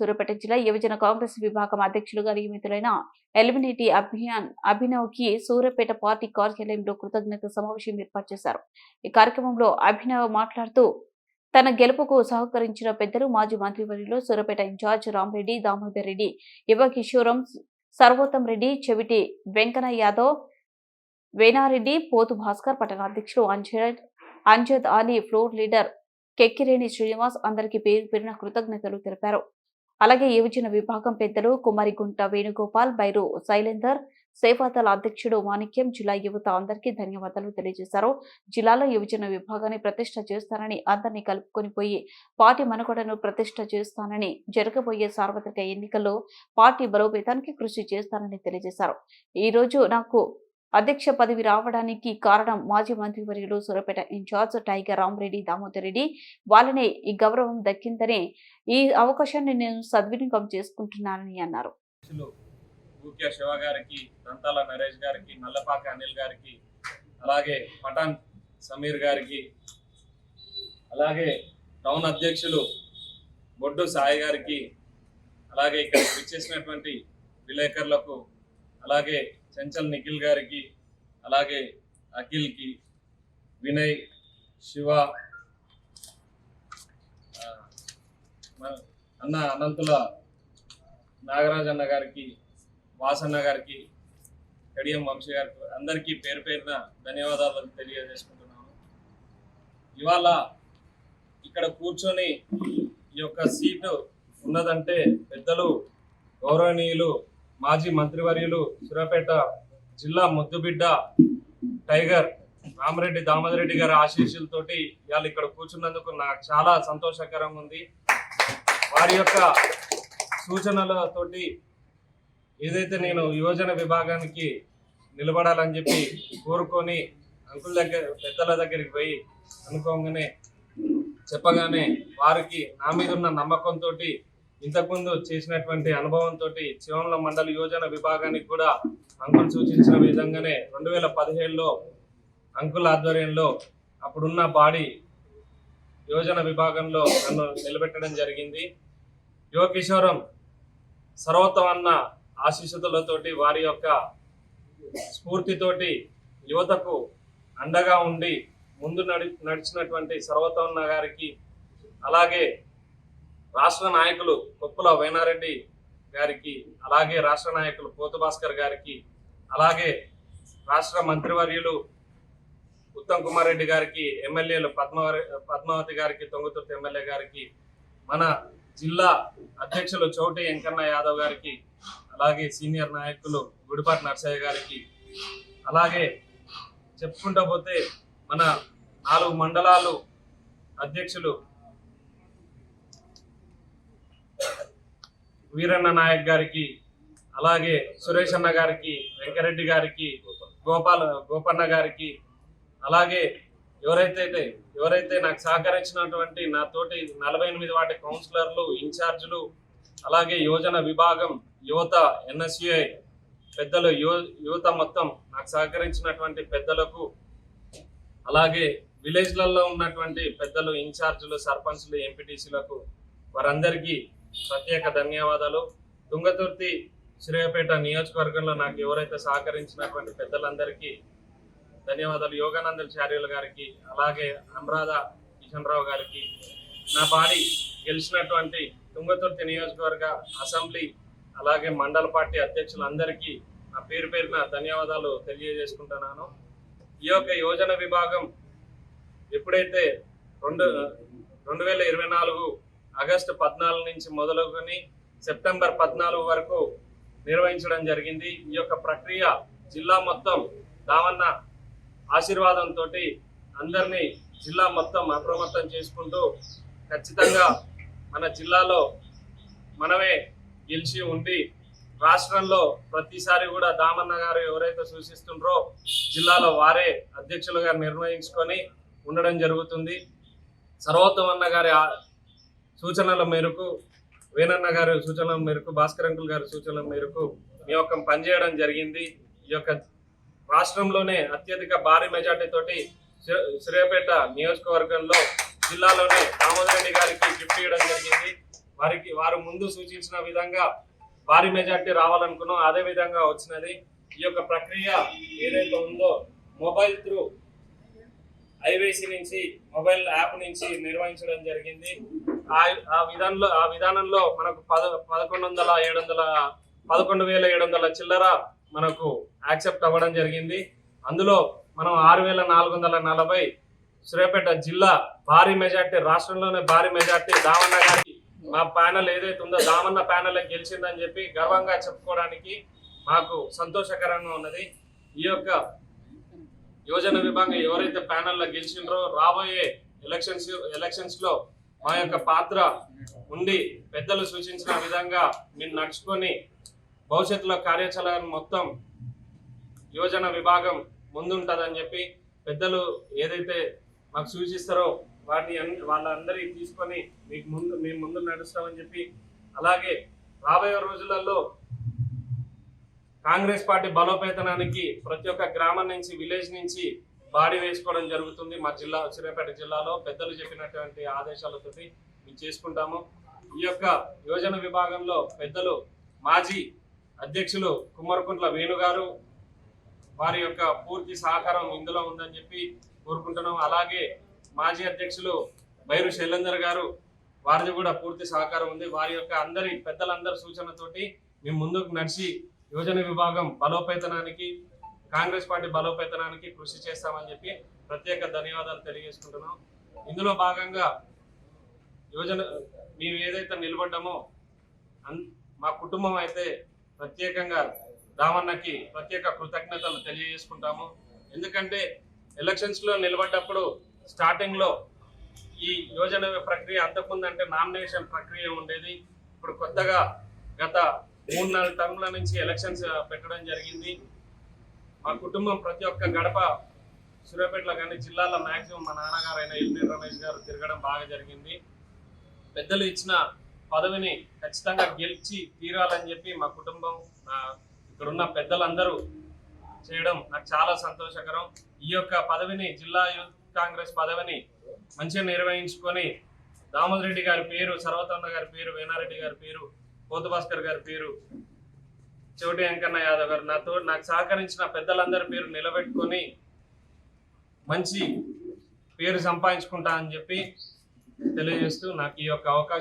సూర్యాపేట జిల్లా యువజన కాంగ్రెస్ విభాగం అధ్యక్షులుగా నియమితులైన ఎలిమినేటి అభియాన్ అభినవ్కి సూర్యాపేట పార్టీ కార్యాలయంలో కృతజ్ఞత సమావేశం ఏర్పాటు చేశారు. ఈ కార్యక్రమంలో అభినవ్ మాట్లాడుతూ తన గెలుపుకు సహకరించిన పెద్దలు మాజీ మంత్రివర్యులు సూర్యాపేట ఇన్ఛార్జ్ రామరెడ్డి దామోదర్ రెడ్డి యువ కిషోరం సర్వోత్తం రెడ్డి చెవిటి వెంకన్న యాదవ్ వేనారెడ్డి పోతు భాస్కర్ పట్టణ అధ్యక్షుడు అంజద్ అంజద్ అలీ ఫ్లోర్ లీడర్ కెక్కిరేణి శ్రీనివాస్ అందరికీ పేరు పేరున కృతజ్ఞతలు తెలిపారు. అలాగే యువజన విభాగం పెద్దలు కుమారిగుంట వేణుగోపాల్ బైరు శైలేందర్ సేవాదళ అధ్యక్షుడు మాణిక్యం జిల్లా యువత అందరికీ ధన్యవాదాలు తెలియజేశారు. జిల్లాలో యువజన విభాగాన్ని ప్రతిష్ట చేస్తానని అందరినీ కలుపుకొని పోయి పార్టీ మనుగడను ప్రతిష్ట చేస్తానని జరగబోయే సార్వత్రిక ఎన్నికల్లో పార్టీ బలోపేతానికి కృషి చేస్తానని తెలియజేశారు. ఈ రోజు నాకు అధ్యక్ష పదవి రావడానికి కారణం మాజీ మంత్రివర్యులు సూరపేట ఇన్ఛార్జ్ టైగర్ రామరెడ్డి దామోదర్ రెడ్డి. వాళ్ళనే ఈ గౌరవం దక్కిందని ఈ అవకాశాన్ని నేను సద్వినియోగం చేసుకుంటున్నానని అన్నారు. అధ్యక్షులు శివ గారికి దంతాల నరేష్ గారికి నల్లపాక అనిల్ గారికి అలాగే పఠాన్ సమీర్ గారికి అలాగే టౌన్ అధ్యక్షులు బొడ్డు సాయి గారికి అలాగే ఇక్కడ విచ్చేసినటువంటి విలేకరులకు అలాగే చెంచల్ నిఖిల్ గారికి అలాగే అఖిల్కి వినయ్ శివ అన్న అనంతుల నాగరాజ్ అన్న గారికి వాసన్న గారికి కడియం వంశీ గారికి అందరికీ పేరు పేరున ధన్యవాదాలు తెలియజేసుకుంటున్నాను. ఇవాళ ఇక్కడ కూర్చొని ఈ యొక్క సీటు ఉన్నదంటే పెద్దలు గౌరవనీయులు మాజీ మంత్రివర్యులు సూర్యాపేట జిల్లా ముద్దుబిడ్డ టైగర్ రామరెడ్డి దామోదరెడ్డి గారి ఆశీస్సులతోటి ఇవాళ ఇక్కడ కూర్చున్నందుకు నాకు చాలా సంతోషకరంగా ఉంది. వారి యొక్క సూచనలతోటి ఏదైతే నేను యువజన విభాగానికి నిలబడాలని చెప్పి కోరుకొని అంకుల్ దగ్గర పెద్దల దగ్గరికి పోయి అనుకోగానే చెప్పగానే వారికి నా మీద ఉన్న నమ్మకంతో ఇంతకుముందు చేసినటువంటి అనుభవంతో శివంల మండల యోజన విభాగానికి కూడా అంకుల్ సూచించిన విధంగానే రెండు వేల పదిహేడులో అంకుల్ ఆధ్వర్యంలో అప్పుడున్న బాడీ యోజన విభాగంలో నన్ను నిలబెట్టడం జరిగింది. యువ కిషోరం సర్వోత్తమన్న ఆశీస్సులతోటి వారి యొక్క స్ఫూర్తితోటి యువతకు అండగా ఉండి ముందు నడి నడిచినటువంటి సర్వోత్తమన్న గారికి అలాగే రాష్ట్ర నాయకులు కొప్పుల వేనారెడ్డి గారికి అలాగే రాష్ట్ర నాయకులు పోతు భాస్కర్ గారికి అలాగే రాష్ట్ర మంత్రివర్యులు ఉత్తమ్ కుమార్ రెడ్డి గారికి ఎమ్మెల్యేలు పద్మవరి పద్మావతి గారికి తొంగుతుర్తి ఎమ్మెల్యే గారికి మన జిల్లా అధ్యక్షులు చౌటి వెంకన్న యాదవ్ గారికి అలాగే సీనియర్ నాయకులు గుడిపాటి నర్సయ్య గారికి అలాగే చెప్పుకుంటా పోతే మన నాలుగు మండలాలు అధ్యక్షులు వీరన్న నాయక్ గారికి అలాగే సురేష్ అన్న గారికి వెంకరెడ్డి గారికి గోపాల్ గోపన్న గారికి అలాగే ఎవరైతే ఎవరైతే నాకు సహకరించినటువంటి నా తోటి నలభై ఎనిమిది వాటి కౌన్సిలర్లు ఇన్ఛార్జీలు అలాగే యువజన విభాగం యువత ఎన్ఎస్యుఐ పెద్దలు యువ యువత మొత్తం నాకు సహకరించినటువంటి పెద్దలకు అలాగే విలేజ్లలో ఉన్నటువంటి పెద్దలు ఇన్ఛార్జీలు సర్పంచ్లు ఎంపీటీసీలకు వారందరికీ ప్రత్యేక ధన్యవాదాలు. తుంగతుర్తి శ్రేయపేట నియోజకవర్గంలో నాకు ఎవరైతే సహకరించినటువంటి పెద్దలందరికీ ధన్యవాదాలు. యోగానందల్ చార్యుల గారికి అలాగే అనురాధ కిషన్ రావు గారికి నా బాడీ గెలిచినటువంటి తుంగతుర్తి నియోజకవర్గ అసెంబ్లీ అలాగే మండల పార్టీ అధ్యక్షులందరికీ నా పేరు పేరున ధన్యవాదాలు తెలియజేసుకుంటున్నాను. ఈ యొక్క యోజన విభాగం ఎప్పుడైతే రెండు రెండు వేల ఇరవై నాలుగు ఆగస్టు పద్నాలుగు నుంచి మొదలుకొని సెప్టెంబర్ పద్నాలుగు వరకు నిర్వహించడం జరిగింది. ఈ యొక్క ప్రక్రియ జిల్లా మొత్తం దావన్న ఆశీర్వాదంతో అందరినీ జిల్లా మొత్తం అప్రమత్తం చేసుకుంటూ ఖచ్చితంగా మన జిల్లాలో మనమే గెలిచి ఉండి రాష్ట్రంలో ప్రతిసారి కూడా దామన్న గారు ఎవరైతే సూచిస్తుండ్రో జిల్లాలో వారే అధ్యక్షులుగా నిర్ణయించుకొని ఉండడం జరుగుతుంది. సర్వోత్తమన్న గారి సూచనల మేరకు వేణన్న గారి సూచనల మేరకు భాస్కర్ అంకుల్ గారి సూచనల మేరకు మీ యొక్క పనిచేయడం జరిగింది. ఈ యొక్క రాష్ట్రంలోనే అత్యధిక భారీ మెజార్టీ తోటి శ్రీ- నియోజకవర్గంలో జిల్లాలోనే దామోదర్ గారికి గిఫ్ట్ ఇవ్వడం జరిగింది. వారికి వారు ముందు సూచించిన విధంగా భారీ మెజార్టీ రావాలనుకున్నాం. అదే విధంగా వచ్చినది. ఈ యొక్క ప్రక్రియ ఏదైతే ఉందో మొబైల్ త్రూ ఐవేసి నుంచి మొబైల్ యాప్ నుంచి నిర్వహించడం జరిగింది. ఆ ఆ విధానంలో ఆ విధానంలో మనకు పద పదకొండు వందల ఏడు వందల పదకొండు వేల ఏడు వందల చిల్లర మనకు యాక్సెప్ట్ అవ్వడం జరిగింది. అందులో మనం ఆరు వేల నాలుగు వందల నలభై సూర్యాపేట జిల్లా భారీ మెజార్టీ రాష్ట్రంలోనే భారీ మెజార్టీ దామన్న గారికి మా ప్యానల్ ఏదైతే ఉందో దామన్న ప్యానల్ గెలిచిందని చెప్పి గర్వంగా చెప్పుకోవడానికి మాకు సంతోషకరంగా ఉన్నది. ఈ యొక్క యువజన విభాగం ఎవరైతే ప్యానల్లో గెలిచిండ్రో రాబోయే ఎలక్షన్స్ ఎలక్షన్స్లో మా యొక్క పాత్ర ఉండి పెద్దలు సూచించిన విధంగా మీరు నడుచుకొని భవిష్యత్తులో కార్యాచరణ మొత్తం యువజన విభాగం ముందుంటుందని చెప్పి పెద్దలు ఏదైతే మాకు సూచిస్తారో వాటిని అన్ని వాళ్ళందరి తీసుకొని మీకు ముందు మేము ముందు నడుస్తామని చెప్పి అలాగే రాబోయే రోజులలో కాంగ్రెస్ పార్టీ బలోపేతనానికి ప్రతి ఒక్క గ్రామం నుంచి విలేజ్ నుంచి బాడీ వేసుకోవడం జరుగుతుంది. మా జిల్లా సూర్యాపేట జిల్లాలో పెద్దలు చెప్పినటువంటి ఆదేశాలతో మేము చేసుకుంటాము. ఈ యొక్క యోజన విభాగంలో పెద్దలు మాజీ అధ్యక్షులు కుమ్మరకుంట్ల వేణు గారు వారి యొక్క పూర్తి సహకారం ఇందులో ఉందని చెప్పి కోరుకుంటున్నాం. అలాగే మాజీ అధ్యక్షులు బైరు శైలేందర్ గారు వారిది కూడా పూర్తి సహకారం ఉంది. వారి యొక్క అందరి పెద్దలందరి సూచనతోటి మేము ముందుకు నడిచి యోజన విభాగం బలోపేతనానికి కాంగ్రెస్ పార్టీ బలోపేతనానికి కృషి చేస్తామని చెప్పి ప్రత్యేక ధన్యవాదాలు తెలియజేసుకుంటున్నాం. ఇందులో భాగంగా యోజన మేము ఏదైతే నిలబడ్డామో మా కుటుంబం అయితే ప్రత్యేకంగా రామన్నకి ప్రత్యేక కృతజ్ఞతలు తెలియజేసుకుంటాము. ఎందుకంటే ఎలక్షన్స్లో నిలబడ్డప్పుడు స్టార్టింగ్లో ఈ యోజన ప్రక్రియ అంతకుముందు అంటే నామినేషన్ ప్రక్రియ ఉండేది. ఇప్పుడు కొత్తగా గత మూడు నాలుగు టర్మ్ల నుంచి ఎలక్షన్స్ పెట్టడం జరిగింది. మా కుటుంబం ప్రతి ఒక్క గడప సూర్యాపేటలో కానీ జిల్లాలో మాక్సిమం మా నాన్నగారు అయిన ఎల్పి రమేష్ గారు తిరగడం బాగా జరిగింది. పెద్దలు ఇచ్చిన పదవిని ఖచ్చితంగా గెలిచి తీరాలని చెప్పి మా కుటుంబం నా ఇక్కడున్న పెద్దలందరూ చేయడం నాకు చాలా సంతోషకరం. ఈ యొక్క పదవిని జిల్లా యూత్ కాంగ్రెస్ పదవిని మంచిగా నిర్వహించుకొని దామోదర్ రెడ్డి గారి పేరు సర్వతన్న గారి పేరు వేనారెడ్డి గారి పేరు పోతు భాస్కర్ గారి పేరు చోటి వెంకన్న యాదవ్ గారు. నాతో నాకు సహకరించిన పెద్దలందరి పేరు నిలబెట్టుకొని మంచి పేరు సంపాదించుకుంటా అని చెప్పి తెలియజేస్తూ నాకు ఈ యొక్క అవకాశం